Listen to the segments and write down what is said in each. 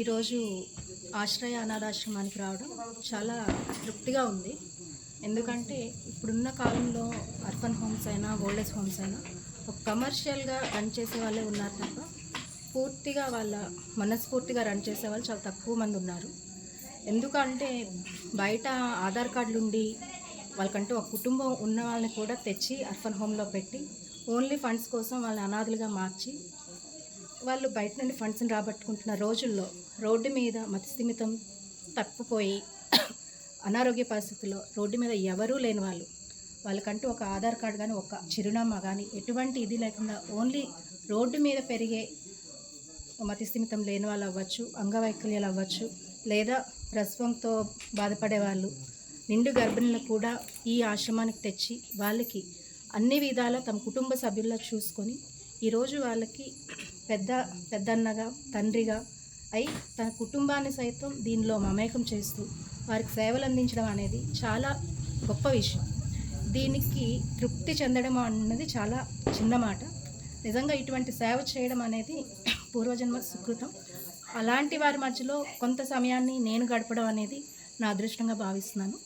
ఈరోజు ఆశ్రయ అనాథాశ్రమానికి రావడం చాలా తృప్తిగా ఉంది. ఎందుకంటే ఇప్పుడున్న కాలంలో అర్బన్ హోమ్స్ అయినా ఓల్డేజ్ హోమ్స్ అయినా ఒక కమర్షియల్గా రన్ చేసే వాళ్ళే ఉన్నారు తప్ప పూర్తిగా వాళ్ళ మనస్ఫూర్తిగా రన్ చేసే వాళ్ళు చాలా తక్కువ మంది ఉన్నారు. ఎందుకంటే బయట ఆధార్ కార్డులు ఉండి వాళ్ళకంటూ ఒక కుటుంబం ఉన్న వాళ్ళని కూడా తెచ్చి అర్ఫన్ హోమ్లో పెట్టి ఓన్లీ ఫండ్స్ కోసం వాళ్ళని అనాథలుగా మార్చి వాళ్ళు బయట నుండి ఫండ్స్ని రాబట్టుకుంటున్న రోజుల్లో రోడ్డు మీద మతిస్థిమితం తప్పిపోయి అనారోగ్య పరిస్థితుల్లో రోడ్డు మీద ఎవరూ లేని వాళ్ళు. వాళ్ళకంటూ ఒక ఆధార్ కార్డు కానీ ఒక చిరునామా కానీ ఎటువంటి ఇది లేకుండా ఓన్లీ రోడ్డు మీద పెరిగే మతిస్థిమితం లేని వాళ్ళు అవ్వచ్చు అంగవైకల్యాలు అవ్వచ్చు లేదా ప్రసవంతో బాధపడే వాళ్ళు నిండు గర్భిణులు కూడా ఈ ఆశ్రమానికి తెచ్చి వాళ్ళకి అన్ని విధాలా తమ కుటుంబ సభ్యుల్లో చూసుకొని ఈరోజు వాళ్ళకి పెద్ద పెద్దన్నగా తండ్రిగా అయి తన కుటుంబాన్ని సైతం దీనిలో మమేకం చేస్తూ వారికి సేవలు అందించడం అనేది చాలా గొప్ప విషయం. దీనికి తృప్తి చెందడం అన్నది చాలా చిన్న మాట. నిజంగా ఇటువంటి సేవ చేయడం అనేది పూర్వజన్మ సుకృతం. అలాంటి వారి మధ్యలో కొంత సమయాన్ని నేను గడపడం అనేది నా అదృష్టంగా భావిస్తున్నాను.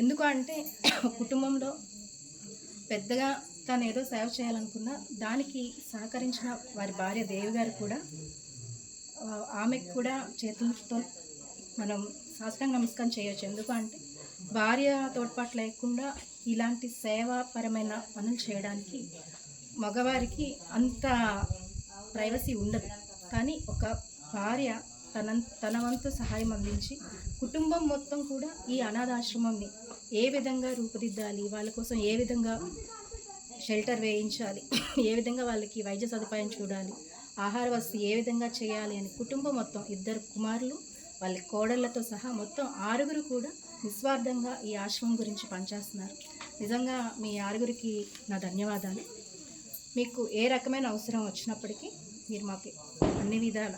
ఎందుకు అంటే కుటుంబంలో పెద్దగా తను ఏదో సేవ చేయాలనుకున్న దానికి సహకరించిన వారి భార్య దేవి గారు కూడా ఆమెకు కూడా చేతులతో మనం సాష్టాంగ నమస్కారం చేయొచ్చు. ఎందుకు అంటే భార్య తోడ్పాటు లేకుండా ఇలాంటి సేవాపరమైన పనులు చేయడానికి మగవారికి అంత ప్రైవసీ ఉండదు. కానీ ఒక భార్య తన తన వంతు సహాయం అందించి కుటుంబం మొత్తం కూడా ఈ అనాథాశ్రమాన్ని ఏ విధంగా రూపుదిద్దాలి వాళ్ళ కోసం ఏ విధంగా షెల్టర్ వేయించాలి. ఏ విధంగా వాళ్ళకి వైద్య సదుపాయం చూడాలి ఆహార వసతి ఏ విధంగా చేయాలి అని కుటుంబం మొత్తం ఇద్దరు కుమారులు వాళ్ళ కోడళ్ళతో సహా మొత్తం ఆరుగురు కూడా నిస్వార్థంగా ఈ ఆశ్రమం గురించి పనిచేస్తున్నారు. నిజంగా మీ ఆరుగురికి నా ధన్యవాదాలు. మీకు ఏ రకమైన అవసరం వచ్చినప్పటికీ మీరు మాకు అన్ని విధాల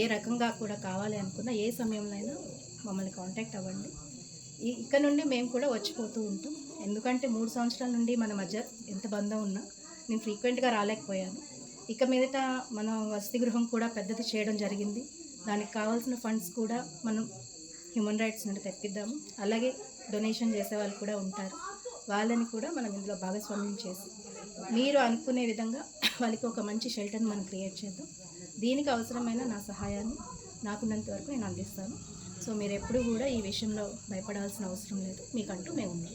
ఏ రకంగా కూడా కావాలి అనుకున్నా ఏ సమయంలో అయినా మమ్మల్ని కాంటాక్ట్ అవ్వండి. ఇక్కడ నుండి మేము కూడా వచ్చిపోతూ ఉంటాం. ఎందుకంటే మూడు సంవత్సరాల నుండి మన మధ్య ఎంత బంధం ఉన్నా నేను ఫ్రీక్వెంట్గా రాలేకపోయాను. ఇక మీదట మన వసతి గృహం కూడా పెద్దది చేయడం జరిగింది. దానికి కావాల్సిన ఫండ్స్ కూడా మనం హ్యూమన్ రైట్స్ నుండి తెప్పిద్దాము. అలాగే డొనేషన్ చేసే వాళ్ళు కూడా ఉంటారు. వాళ్ళని కూడా మనం ఇందులో భాగస్వామ్యం చేసి మీరు అనుకునే విధంగా వాళ్ళకి ఒక మంచి షెల్టర్ని మనం క్రియేట్ చేద్దాం. దీనికి అవసరమైన నా సహాయాన్ని నాకున్నంత వరకు నేను అందిస్తాను. సో మీరు ఎప్పుడు కూడా ఈ విషయంలో భయపడాల్సిన అవసరం లేదు. మీకంటూ మేము ఉన్నాం.